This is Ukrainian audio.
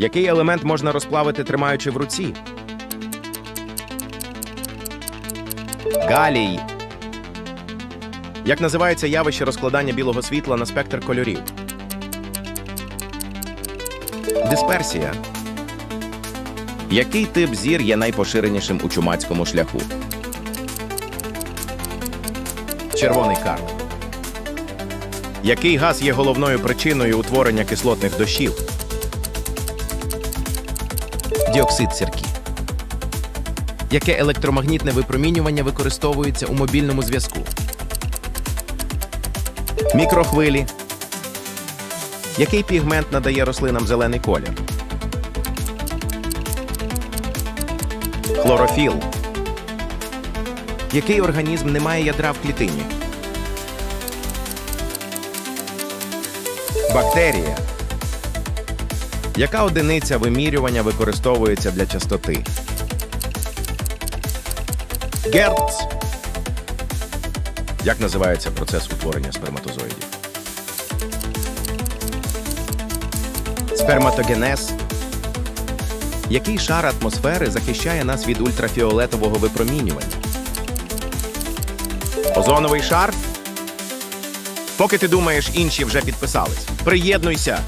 Який елемент можна розплавити, тримаючи в руці? Галій. Як називається явище розкладання білого світла на спектр кольорів? Дисперсія. Який тип зір є найпоширенішим у чумацькому шляху? Червоний карп. Який газ є головною причиною утворення кислотних дощів? Діоксид сірки. Яке електромагнітне випромінювання використовується у мобільному зв'язку? Мікрохвилі. Який пігмент надає рослинам зелений колір? Хлорофіл. Який організм не має ядра в клітині? Бактерія. Яка одиниця вимірювання використовується для частоти? Герц. Як називається процес утворення сперматозоїдів? Сперматогенез. Який шар атмосфери захищає нас від ультрафіолетового випромінювання? Озоновий шар? Поки ти думаєш, інші вже підписались. Приєднуйся!